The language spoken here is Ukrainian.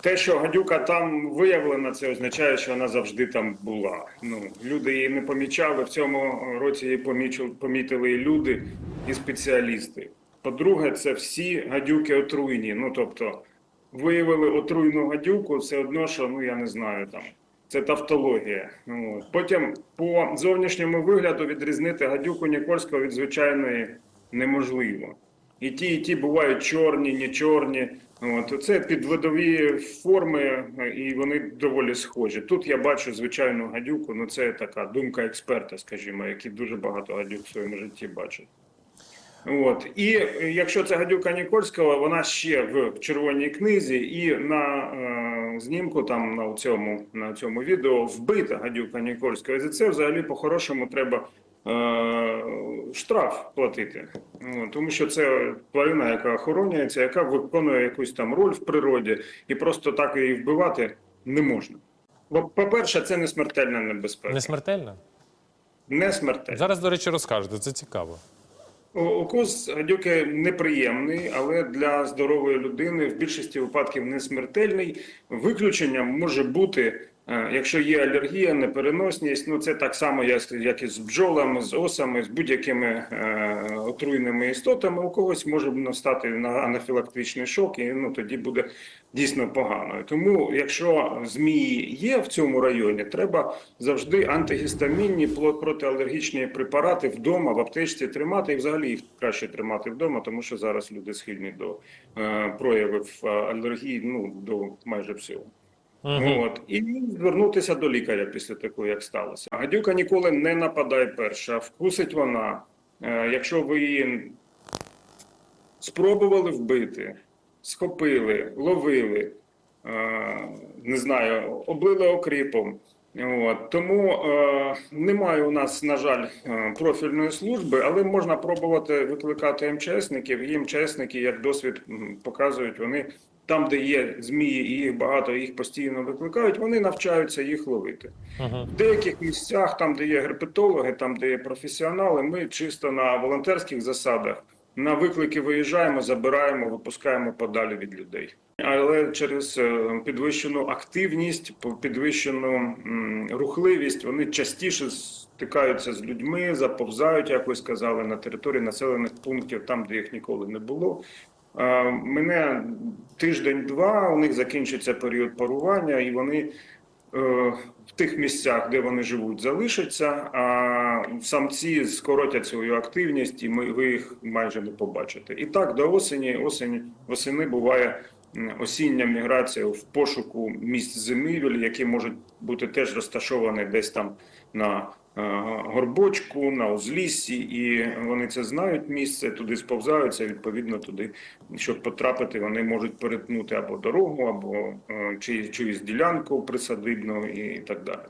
Те, що гадюка там виявлена, це означає, що вона завжди там була. Ну, люди її не помічали. В цьому році її помітили і люди, і спеціалісти. По-друге, це всі гадюки отруйні. Ну тобто, виявили отруйну гадюку, все одно, що ну я не знаю там. Це тавтологія. Ну. Потім по зовнішньому вигляду відрізнити гадюку Нікольського від звичайної неможливо. І ті, і ті бувають чорні, не чорні. От це підвидові форми, і вони доволі схожі. Тут я бачу звичайну гадюку. Ну це така думка експерта, скажімо, який дуже багато гадюк в своєму житті бачить. От і е, якщо це гадюка Нікольського, вона ще в червоній книзі, і на е, знімку, там на цьому на цьому відео вбита гадюка Нікольського. І за це взагалі по-хорошому треба е, штраф платити. От, тому що це тварина, яка охоронюється, яка виконує якусь там роль в природі, і просто так її вбивати не можна. Бо, по-перше, це не смертельна небезпека. Не смертельно? Не смертельна. Зараз, до речі, розкажете, це цікаво. Укус гадюки неприємний, але для здорової людини в більшості випадків не смертельний. Виключенням може бути, е, якщо є алергія, непереносність. Ну це так само, як, і з бджолами, з осами, з будь-якими е, отруйними істотами. У когось може настати на анафілактичний шок, і ну тоді буде дійсно погано. Тому, якщо змії є в цьому районі, треба завжди антигістамінні протиалергічні препарати вдома в аптечці тримати, і взагалі їх краще тримати вдома, тому що зараз люди схильні до е, проявів е, алергії, ну до майже всього. Мгм. От і звернутися до лікаря після такого, як сталося. Гадюка ніколи не нападає перша. Вкусить вона. Е, якщо ви її спробували вбити, схопили, ловили, е, не знаю, облили окріпом. От. Тому е, немає у нас, на жаль, е, профільної служби, але можна пробувати викликати МЧСників. І МЧСники, як досвід показують, вони там, де є змії, і їх багато, їх постійно викликають, вони навчаються їх ловити. Мгм. В деяких місцях, там, де є герпетологи, там, де є професіонали, ми чисто на волонтерських засадах на виклики виїжджаємо, забираємо, випускаємо подалі від людей. Але через е, підвищену активність, підвищену рухливість, вони частіше стикаються з людьми, заповзають, як ви сказали, на території населених пунктів, там, де їх ніколи не було. Е, Мене тиждень-два, у них закінчиться період парування, і вони е, в тих місцях, де вони живуть, залишаться, а самці скоротять свою активність, і ми ви їх майже не побачите. І так до осені, осені восени буває осіння міграція в пошуку місць зимівель, які можуть бути теж розташовані десь там на е, горбочку, на узліссі, і вони це знають місце, туди сповзаються. Відповідно, туди, щоб потрапити, вони можуть перетнути або дорогу, або е, чи, чиюсь ділянку присадибну і так далі.